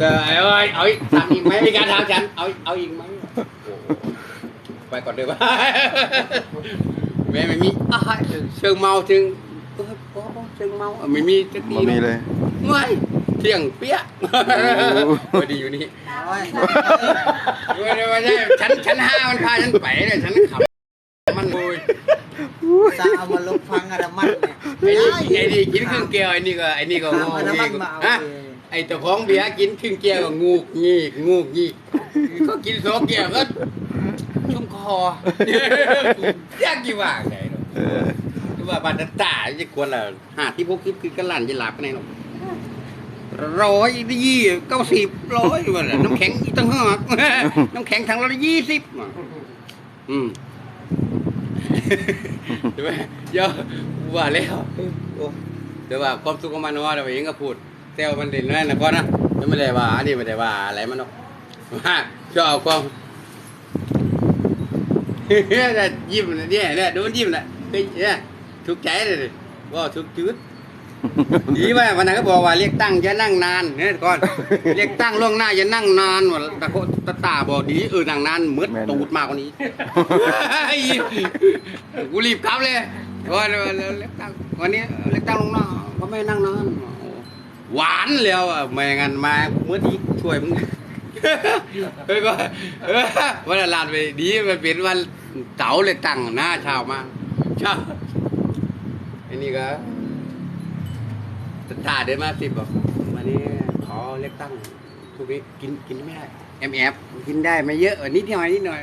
เออเอาเอาเอาอีกถามอีกไหมมีการถามฉันเอาเอาอีกไหมโอ้โหไปก่อนเลยว่าแม่ไม่มีอะเชิงเมาถึงเออพอพอเชิงเมาอะไม่มีจะตีบ่มีเลยไม่เที่ยงเปี้ยพอดีอยู่นี่โอ้ยไม่ได้ไม่ใช่ชั้นชั้นห้ามันพาฉันไปเลยฉันขับมันโวยสาวเอามาลงฟังอะน้ำมันเนี่ยไอ้นี่ไอ้นี่กินครึ่งแก้วไอ้นี่ก็ไอ้นี่ก็ถามงูเอาน้ำมันมาเอาฮะเอง ไอ้เจ้าของเบียร์กินครึ่งแก้วงูกงีกงูกงีกก็กินสองแก้วก็ชุ่มคออยากกี่ว่าไงเนาะเออคือว่าบาดตาจะควรละหาที่พวกคลิปคือกันลั่นจะหลับกันไหนหรอกร้อยยี่เก้าสิบร้อยว่าน่ะน้ำแข็งตั้งห้าน้ำแข็งถังละยี่สิบอืมใช่ไหมเยอะว่าแล้วแต่ว่าความสุขของมันว่าเราเองก็พูด แซวมันเด่นนั่นนะก่อนนะจะไม่ได้ว่าอันนี้ไม่ได้ว่าอะไรมันหรอกว่าชอบเอาความเนี่ยยิ้มนะเนี่ยเนี่ยดูมันยิ้มนะเฮ้ยเนี่ยถูกใจเลยดิว่าถูกจืดดีว่าวันนั้นก็บอกว่าเรียกตั้งจะนั่งนานเนี่ยก่อนเรียกตั้งล่วงหน้าจะนั่งนานว่าตะโกตะตาบอกดีเออนั่งนานมืดตูดมากกว่านี้กูรีบกลับเลยว่าเรียกตั้งวันนี้เรียกตั้งลงหน้าก็ไม่นั่งนาน หวานแล้วอะไม่งั้นมาเมื่อดีช่วยมึงเฮ้ยก็เออวันละลานไปดีมันเป็นวันเสาเลยตั้งหน้าช้ามาชาไอ้นี่ก็ตาเดินมาสิบบอกวันนี้ขอเลือกตั้งทุกนี้กินกินไม่ได้แอมแอบกินได้ไม่เยอะนิดหน่อยนิดหน่อย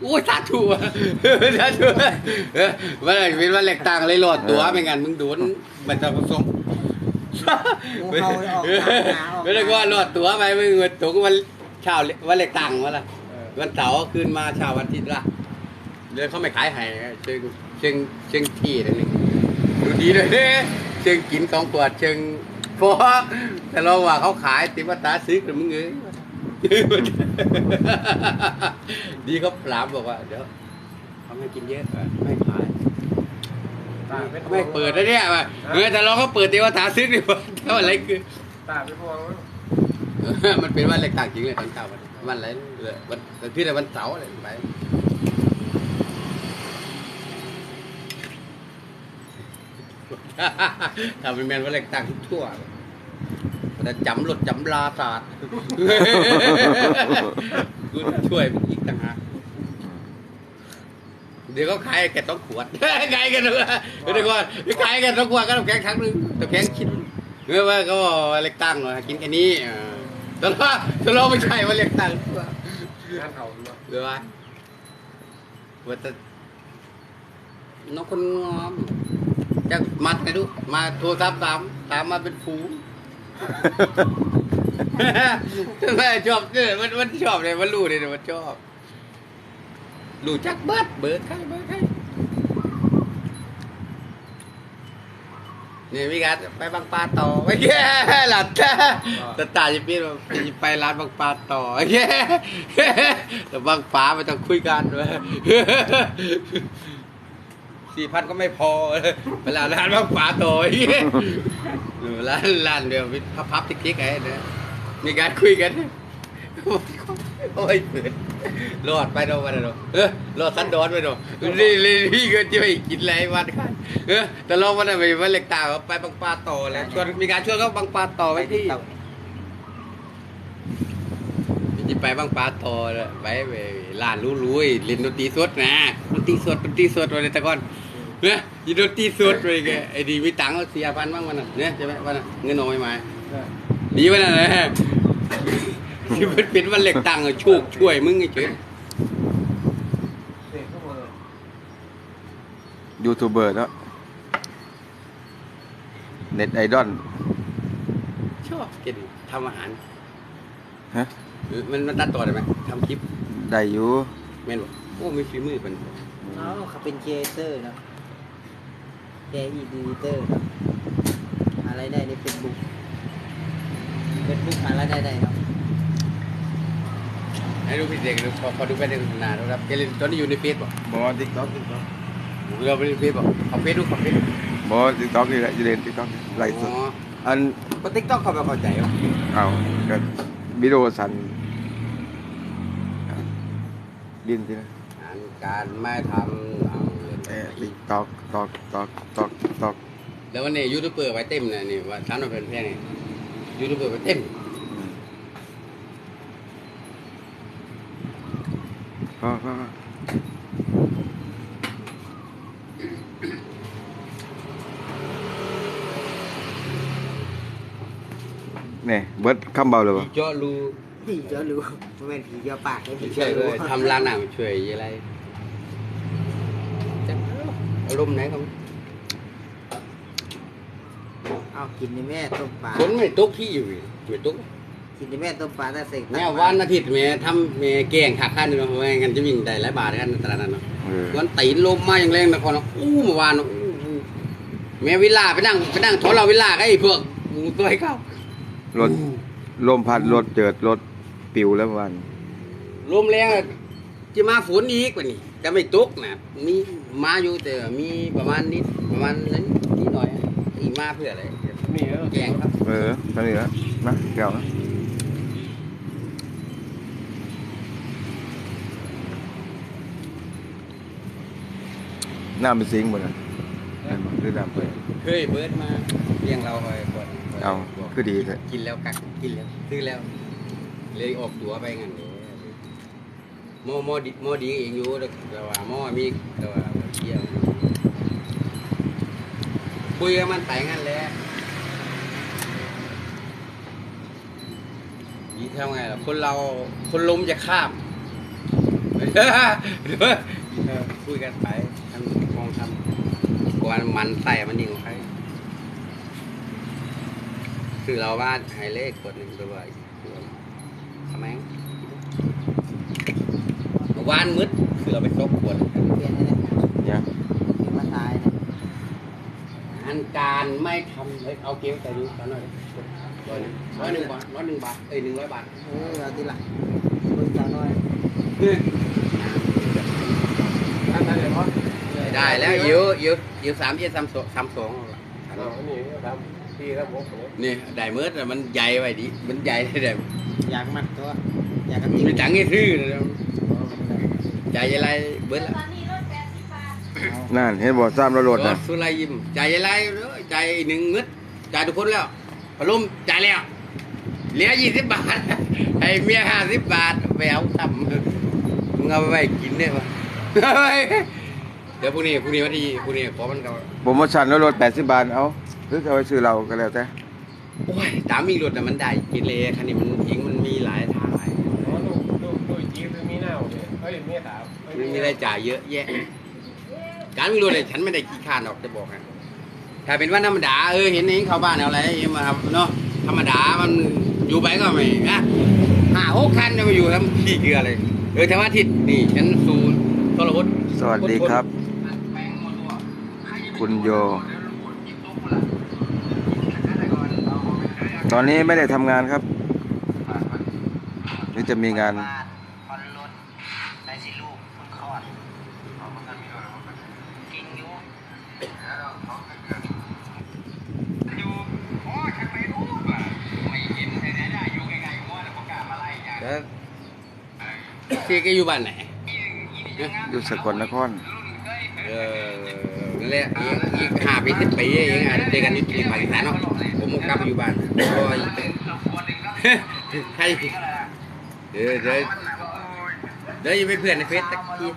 โอ้ยสาธุอะสาธุเออวันนี้เป็นวันเลือกตั้งเลยหลอดตัวไม่งั้นมึงโดนบัตรผสม งูเห่าเลยออกหาออกไม่ได้ว่าหลอดตัวไปมึงถูกวันเช้าวันเล็กตังวะล่ะวันเสาร์คืนมาเช้าวันอาทิตย์ละเดี๋ยวเขาไม่ขายให้เชิงเชิงเชิงที่นั่นนี่ดูดีเลยเด้เชิงกินสองขวดเชิงเพราะแต่เราว่าเขาขายติว่าตาซื้อกันมึงเอ้ยดีเขาปรามบอกว่าเดี๋ยว เขาไม่กินเยอะไม่ขายตา ไม่ไม่เปิดนะเนี่ยว่าเออแต่เราก็เปิดเทวตาซึกดีกว่าเท่าอะไรคือตาไม่พอมันเป็นวันเล็กต่างจริงเลยตอนเช้าวันวันอะไรเลยวันวันที่แต่วันเสาร์อะไรไปทำเป็นแมนวันเล็กต่างทุกทั่วแต่จำรถจำลาศาสตร์กูช่วยมึงอีกต่างหาก เดี๋ยวก็ขายแกต้องขวด ขายกันเลยเดี๋ยวก่อนขายกันต้องขวดก็ต้องแข็งครั้งหนึงต้องแข็งคิดเมื่อว่าก็เล็กตั้งหน่อยกินแค่นี้เออแต่ว่าแต่เราไม่ใช่ว่าเล็กตั้งงานเขาเนาะหรือว่าว่าแต่น้องคนงามจะมาไหนดูมาโทรศัพท์ตามตามมาเป็นฝูงแม่ชอบเนี่ยมันมันชอบเลยมันรู้เลยนะมันชอบ รู้จักเบิดเบิดใครเบิดใครนี่มีการไปบางปลาต่อไปแย่หลับตาตาตาจะปีนจะไปร้านบางปลาต่อแย่แต่บางปลาไม่ต้องคุยกันด้วยสี่พันก็ไม่พอเวลาร้านบางปลาต่อไอ้เหี้ยร้านร้านเดียวพับพับๆติ๊กๆไอ้เนี่ยมีการคุยกันโอ้ยเปิด รอดไปเนาะวันนั้นเนาะเออรอดสันดอนไปเนาะนี่นี่นี่ก็จะไปกินอะไรวันกันเออแต่ลองวันนั้นไปวันเล็กตาไปบางปลาต่อแล้วชวนมีการชวนเขาบางปลาต่อไว้ที่จะไปบางปลาต่อเลยไปไปร้านรู้ๆเล่นดนตรีสดนะดนตรีสดดนตรีสดวันนี้แต่ก่อนเนี่ยยินดนตรีสดไปแกไอ้ดีมีตังค์เสียพันบ้างวันนั้นเนี่ยใช่ไหมวันนั้นเงินน้อยมาดีวะนั่นนะ ที่มันเป็นวันเหล็กตังค์อะโชคช่วยมึงไอ้เจ๋งเด็กเข้ามายูทูบเบอร์เนาะเน็ตไอดอลชอบเกินทำอาหารฮะเออมันมันตัดต่อได้ไหมทำคลิปได้อยู่แม่นบอกโอ้มีฝีมือเป็นเอ้าเขาเป็นเจเตอร์เนาะเจอีดีเตอร์เนาะอะไรได้ในเฟซบุ๊กเฟซบุ๊กอะไรได้ได้เนาะ ให้ดูพี่เด็กดูพอพอดูไปในนานนะครับแกเล่นตอนนี้อยู่ในเฟซบอกบอติ๊กต็อกติ๊กต็อกเราไปในเฟซบอกเอาเฟซดูขอเฟซดูบอติ๊กต็อกนี่แหละจะเล่นติ๊กต็อกไลฟ์สอ๋ดออันก็ติ๊กต็อกเขาไม่เข้าใจวะเอาก็วิดีโอสั่นดินสินะงานการไม่ทำเอาเล่นเอ๊ะติ๊กตอกตอกตอกตอกตอกแล้ววันนี้ยูทูบเบอร์ไปเต็มเลยนี่ว่าทำมาเป็นแพงนี่ยูทูบเบอร์ไปเต็มอืม ผีเจ้าปากให้ผีช่เจ้าวยเลรู้ยทำล้างหนังช่วยอะไรจะอารมณ์ไหนครับเอากินในแม่ต้มปลาฝนไม่ตกที่อยู่ไม่ตก กินในแม่ต้มปลาถ้าเสกแม่วันอาทิตย์แม่ทำแม่แกงขาขั้นเนาะแม่งั้นจะวิ่งได้หลายบาทกันตลาดนั้นเนาะเออวันตีนลมมาอย่างแรงนะคนเนาะอู้เมื่อวานเนาะอู้อู้แม่วิลล่าไปนั่งไปนั่งทนเราวิลล่าก็ไอ้พวกงูตัวไอ้เข้ารถลมพัดรถเจิดรถปิวแล้วเมื่อวันลมแรงอะจะมาฝนอีกกว่านี้จะไม่ตกนะมีมาอยู่แต่มีประมาณนิดประมาณนั้นนิดหน่อยอะอีมาเพื่ออะไรนี่เออแกงครับเออตอนนี้แล้วนะแก้วนะ น้ำเป็นสิงหมดเลยหรือน้ำเปล่าเคยเบิร์ดมาเลี้ยงเราไปก่อนเอาบอกคือดีเลยกินแล้วกักกินแล้วซื้อแล้ว เลยออกตัวไปงั้นเลยหม้อหม้อดีหม้อดีเองอยู่แต่ว่าหม้อมีแต่ว่าเยี่ยมคุยกับมันไปงั้นแหละยี่เท่าไงล่ะคนเราคนล้มจะข้าม คุยกันไปทำมองทำ กวนมันใส่มันยิงของใครคือเราว่าไฮเลขกดหนึ่งตัวทำไมวานมืดคือเราไปซบขวดเปลี่ยนให้นะเนี่ยเปลี่ยนมาตายนะอันการไม่ทำเฮ้ยเอาเกมใส่ดูตอนหน่อยร้อยหนึ่งร้อยหนึ่งบาทร้อยหนึ่งบาทเอ้ยหนึ่งร้อยบาทเออเอาทีหลังเบิ่งสาวน้อย ท่านท่านเดี๋ยวพ่อ ได้แล้วเยอะเยอะเยอะสามเยอะสามสองสามสองเอาอันนี้ครับพี่ครับผมผมนี่ได้เมื่อแต่มันใหญ่ไปดิมันใหญ่ได้อยากมัดตัว อยากกระติกมีตังค์ให้ซื้อเลยใจอะไรเบิดละนั่นเห็นบ่ซ้ำแล้วรถรนะถสุไรยิ้มใจอะไรเด้อใจหนึ่งมึดจ่ายทุกคนแล้วพลุมจ่ายแล้วเหลือยี่สิบบาทให้เมียห้าสิบบาทไปเอาทำมึงเอาไปไว้กินได้ปะ เดี๋ยวพรุ่งนี้พรุ่งนี้วันที่พรุ่งนี้ขอมันก็โปรโมชั่นแล้วรถ80บาทเอาหรือจะเอาไปซื้อเราก็แล้วแต่โอ้ยตามมีรถแต่ะมันได้กินเลยคันนี้มันเองมันมีหลายทางหลายอ๋อลูกลูกลูกจีบมีหน้าเนี่ยเฮ้ยมีสาวมันมีรายจ่ายเยอะแยะ การมีรถเนี่ยฉันไม่ได้ขี้ข้านหรอกจะบอกนะถ้าเป็นวันธรรมดาเออเห็นเองเข้าบ้านเอาอะไรมาครับเนาะธรรมดามันอยู่ไปก็ไม่นะห้าหกคันจะมาอยู่ทำขี้เกลือเลยเออแต่ว่าอาทิตย์นี่ฉันสูนทรพจน์สวัสดีครับ คุณโย ตอนนี้ไม่ได้ทำงานครับนี่จะมีงานคอนรถได้สิลูกคุณคลอดกินอยู่แล้วที่แกอยู่บ้านไหนอยู่สกลนครเออ นั่นแหละอีกอีกห้าปีสิบปีเองอะเจอกันอยู่ที่ปากีสถานเนาะผมก็กลับอยู่บ้านโอ้ยใครเดี๋ยวเดี๋ยวเดี๋ยวยังไม่เพื่อนในเฟซตะกี้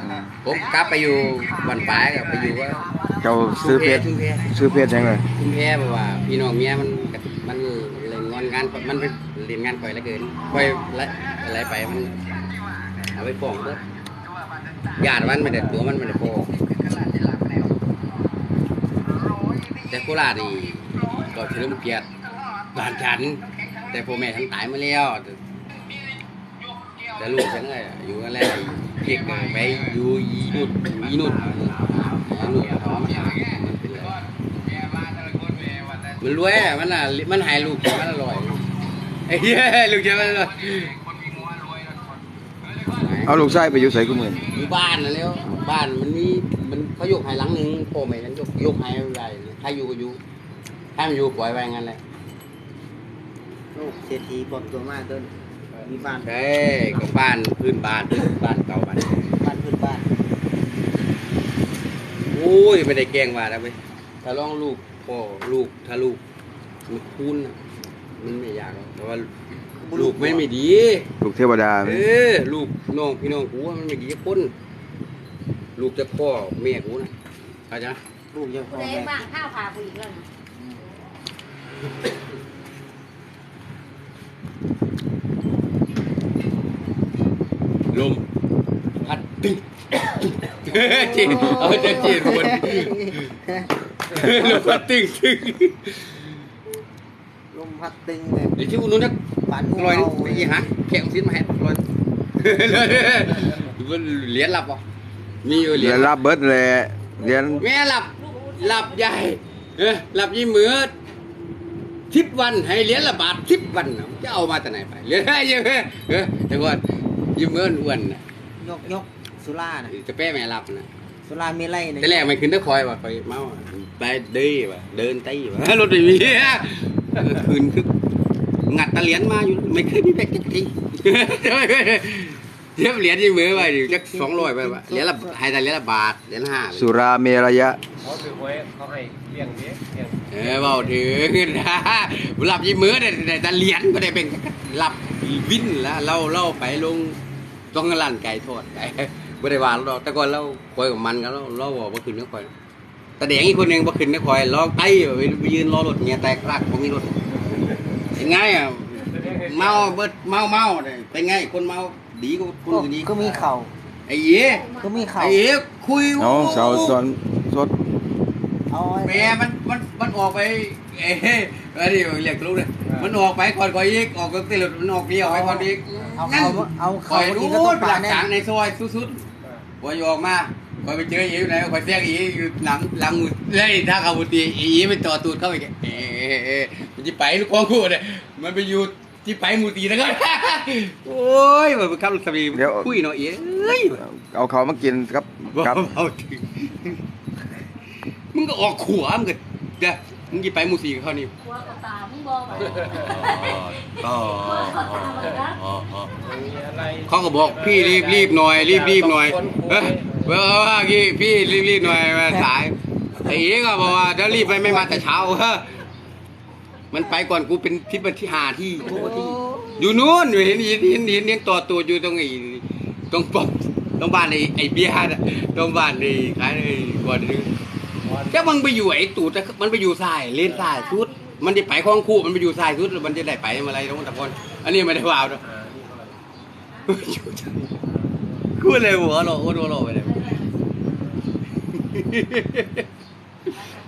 อืมผมกลับไปอยู่บ้านปลายกับไปอยู่ว่าเจ้าซื้อเพชรชุมแพซื้อเพชรยังไงชุมแพเพราะว่าพี่น้องเมียมันมันเล่นงานงานมันเป็นเล่นงานก่อยเหลือเกินก่อยละอะไรไปมันเอาไปฟ้องเบิดญาติมันไม่ได้ตัวมันไม่ได้พอ แต่โคราชนี่ก็เฉลิมเกียรติบ้านฉัน แต่พ่อแม่ฉันตายมาแล้วแต่แต่ลูกฉันก็อยู่กันแล้วเพียกไปอยู่อีนุดอีนุดอีนุดเขามาหามันเป็นไรมันรวยอะมันอะมันใหายลูกฉันมันอร่อยไอ้เหี้ยลูกฉันมันอร่อยเอาลูกชายไปอยู่ใส่กุมือนอยู่บ้านนะแล้วบ้านมันมีมัน เขายกให้หลังหนึงพ่อแม่ฉันยกยกให้ไว้ใครอยู่ก็อยู่ถ้ามันอยู่ปล่อยไว้งั้นแหละรลูกเศรษฐีปลอมตัวมากต้นมีบ้านใช่ก็บ้านพื้นบ้านพื้นบ้านเก่าบ้านบ้านพื้นบ้านโอ้ยไม่ได้แกล้งว่าแล้วเว้ยถ้าลองลูกพ่อลูกถ้าลูกมันคุ้นน่ะมันไม่ยากหรอกแต่ว่าลูกไม่ไม่ดี ลูกเทวดาเออลูกน้องพี่น้องกูว่ามันไม่ดีกับคน ลูกจะพ่อแม่กูนะเข้าใจไหมลูกยังพ่ผู้อใดแม่บ้างข้าวพาผู้หญิงเลยลมพัดตึ้งจีเอาจะจีนวนลมพัดตึ้งตึ้งลมพัดตึงเลยเดี๋ยวที่อุ่นนู้นนะบ้านงูลอยเห่าไปยี่หาแข่งสิ้นมาให้ลอยเหรียญหลับป่ะ มีอยู่เหรีเรียยญนรับเบิดแหละเรียนแม่หลับหลับใหญ่เออหลับยี่มือทิพวันให้เหรียญละบาททิพวันน่ะจะเอามาแต่ไหนไปเหรียญเยอะเออแต่ก่อนยี่มืออ้วนน่ะยกยกสุราน่ะจะแป้แม่หลับนะสุรามีไรเนี่ยแต่แรกไม่ขึ้นตะคอยว่ะไปเมาไปเด้ว่ะเดินไต้ว่ะรถไม่มีคืนคืองัดตะเหรียญมาอยู่ไม่เคยมีแบกจักที เทียบเหรียญยี่มือไปดิจักสองร้อยไปว่ะเหรียญละให้แต่เหรียญละบาทเหรียญห้าสุราเมรยะเขาถือไว้เขาให้เลี้ยงเด็กเลี้ยงเออเบาถึงนะหลับยี่มือได้ได้แต่เหรียญก็ได้เป็นหลับวินแล้วเราเล่าไปลงต้องลั่นไก่ทอดไก่ไม่ได้ว่าเราแต่ก่อนเราคอยกับมันกันเราเราบอกว่าคืนนี้คอยแต่เด็กอีกคนหนึ่งบ่ขึ้นได้คอยลองไต้ไปไปยืนรอรถเงี้ยแตกรักบ่มีรถเป็นไงอะเมาเบิดเมาเมาเนี่ยเป็นไงคนเมา ดีกว่าคนก็อื่นอีกก็มีเข่าไอ้เหี้ยก็มีเข่าไอ้เหี้ยคุยเอาสาวสอนสดเอาไว้แม่มันมันมันออกไปเอ้ยอันนี้เรียกลูกเลยมันออกไปก่อนก่อนอีกออกก็ติรถมันออกเดียวไปก่อนอีกเอาเอาเอาคเข่าอยมารู้กินก็ต้องหปาลันกแน่ฐานในซอยสุดๆพออยู่ออกมาพอไปเจออีอยู่ไหนคอยแทรกอีอยู่หลังหลังมือเลยถ้าเขาบุตรีอีไปต่อตูดเข้าไปแกเอ๊ะเอ๊ะมันจะไปลูกกองกูเนี่ยมันไปอยู่ ที่ไปมูตีนะครับโอ้ยมันไปขับรถสวีคุยเนาะเอ้ยเอาเขามากินครับบอกครับ เอาถึงมึงก็ออกขวมึงก็เดี๋ยวมึงจะไปมูตีกับเขานี่หัวกับตามึงบอกไปอ๋อหัวกับตาไปนะอ๋ออ๋อมีอะไรเขาก็บอกพี่รีบรีบหน่อย รีบรีบหน่อยเออเออว่าพี่พี่รีบรีบหน่อยมาสายไอ้เอ๋ก็บอกว่าเดี๋ยวรีบไปไม่มาแต่เช้าเออ มันไปก่อนกูเป็นทิศบันที่หาที่ทุกที่ อยู่นู้นอยู่เห็นเห็นเห็นเห็นเห็นต่อตัวอยู่ตรงไอ้ตรงป้อมตรงบ้านไอ้ไอ้เบียร์น่ะตรงบ้านไอ้ขายไอ้ก่อนนึงแค่มึงไปอยู่ไอ้ตูดแต่มันไปอยู่สายเลนสายสุด มันจะไปคลองคู่มันไปอยู่สายสุดแล้วมันจะได้ไปอะไรตรงตะกอนอันนี้ไม่ได้ว่าวเนาะอ่านี่ก่อนกูเลยหัวเราะโอ้หัวเราะไปเลย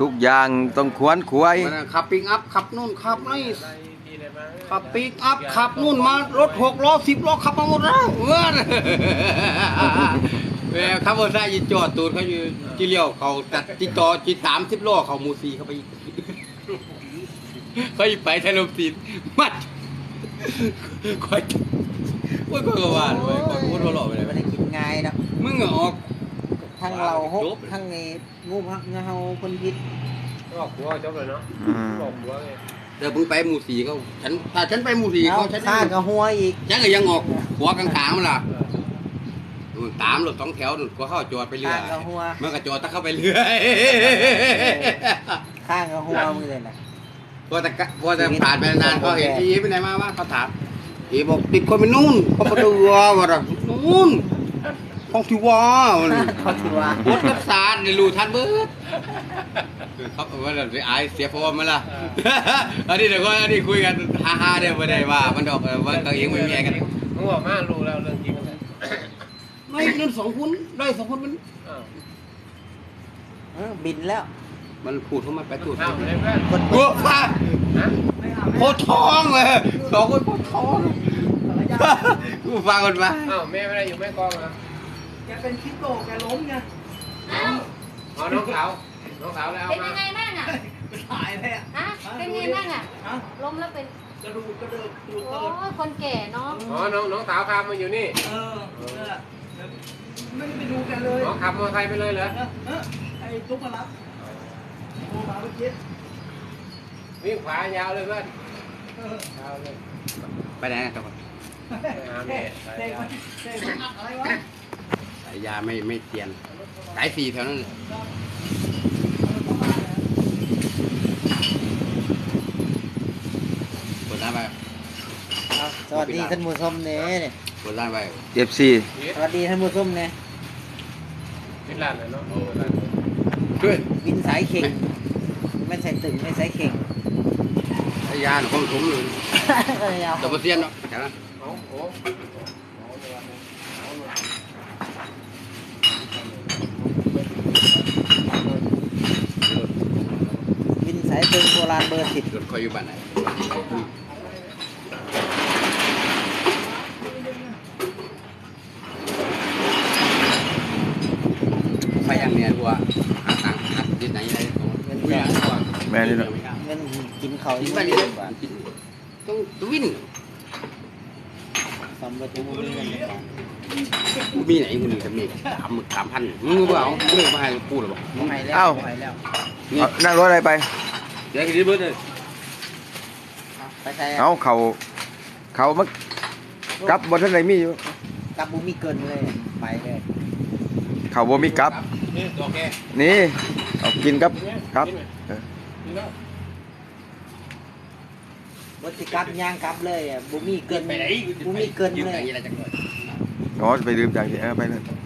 ทุกอย่างต้องควรควายมันขับปิกอัพขับนู่นขับนี่อะไรที่อะไรบ้างขับปิกอัพขับนู่นมารถหกล้อสิบล้อขับมาหมดแล้วเออแม่ขับรถได้ยินจอดตูดเขาอยู่จีเลี้ยวเขาตัดจีต่อจีสามสิบล้อเขามูซีเข้าไปอีกเขาอีกไปไทยลมตีนมัดคอยโอ้ยก็กระวานไว้คอยพูดหัวเราะไปเลยไม่ได้กินง่ายนะมึงอะออก ทั้งเราหกทั้งไอ้งูพักเงาคนพิษบอกหัวจบเลยเนาะอืมบอกหัวไงเดี๋ยวมึงไปหมู่สีเขาฉันถ้าฉันไปหมู่สีเอาเขาฉันข้ากับหัวอีกฉันก็ยังออกหัวกลางๆมันล่ะนู่นตามรถสองแถวนู่นก็เข้าจอดไปเรื่อข้ายกับหัวมันก็จอดถ้าเข้าไปเรื่อยข้างกับหัวมึงเลยนะพอแต่กะพอแต่ผ่านไปนานเขาเห็นอีไปไหนมาวะเขาถามอีบอกติดคนไปนู่นเขาไปดูว่าวะนู่น ห้องที่ว่ามันเขาถือว่าบดกับสารในรูทันเบิดครับว่าเราไอายเสียฟอร์มมาละอันนี้เดี๋ยวก็อันนี้คุยกันฮ่าๆเดี๋ยวไม่ได้ว่า มันดอกว่าเขาเองไม่มีอะไรกันมึงบอกมารู้แล้วเรื่องจริงกันแหละไม่เงินสองคนได้สองคนมันอ้าวเออบินแล้ว มันพูดเข้ามาไปตูดอ้าวเลยเพื่อนกดกลัวฟ้าฮะโคตรท้องเลยสองคนโคตรท้องกูฟังคนมาอ้าวแม่ไม่ได้อยู่แม่กองเหรอ แกเป็นคิโตแกล้มไงเอ้าอ๋อน้องสาวน้องสาวแล้วเอาเป็นมายังไงบ้างอะหายเลยอะฮะเป็นยังไงบ้างอะล้มแล้วเป็นกระดูกกระเดิกกระดูกโอ้เติร์ดยคนแก่เนาะอ๋อน้องน้องสาวพามาอยู่นี่เออนั่นแหละไม่ได้ไปดูกันเลยอ๋อขับมอเตอร์ไซค์ไปเลยเหรอเออไอ้ตุ๊กมารับโทรมาเมื่อกี้วิ่งขวายาวเลยเพื่อนเอาเลย ไปไหนนะทุกคนไปหาแม่ไปหาสาย ยาไม่ไม่เตียนสายสี่แถวนั้นเลยเปิดร้านไปเอาสวัสดีท่านผู้ชมเนี่ยเนี่ยเปิดร้านไปเอฟซีชีวิตสวัสดีท่านผู้ชมเนี่ยชีวิตร้านไหนเนาะโอ้ร้านช่วยวินสายเข่ง ไม่ใส่ตึงไม่ใส่เข่งสายยาหนูคงถุงเลยเอาดับเบิลเซียนเนาะแถวนั้นเอาโอ้เอาเลยเอาเลย วินสายตึงโบราณเบอร์สิบรถคอยอยู่บ้านไหนไปอย่างเนี้ยวัวหาตังค์หาที่ไหนได้ของคุยกันก่อนแม่นี่เนาะเงินกินเขากิที่นไม่บ้านได้นี้กว่าต้องต้องวิ่งสำหรับทุกคนเงินดีกว่ามีไหนมึงจะมีสามหมื่นสามพันมึงก็เอามึงมาให้กูหรอบอกบ่ให้แล้วเอ้าบ่ให้แล้วนี่เอานั่งรถอะไรไปเดี๋ยวกินเบิร์ดเลยไปใช้เอาเขาเขามักกลับบนท่านไหนมีอยู่กับบุมีเกินเลย ไปเลยเขาบ่มีกลับ นี่ตัวแกนี่เอากินครับครับเออนี่เนาะวัติกลับย่างกลับเลยอะบุมีเกินไปไหนบุมีเกินยืมเลไหนยอะไรจังเลย อ๋อไปดื่มจากที่เออไปเลยไ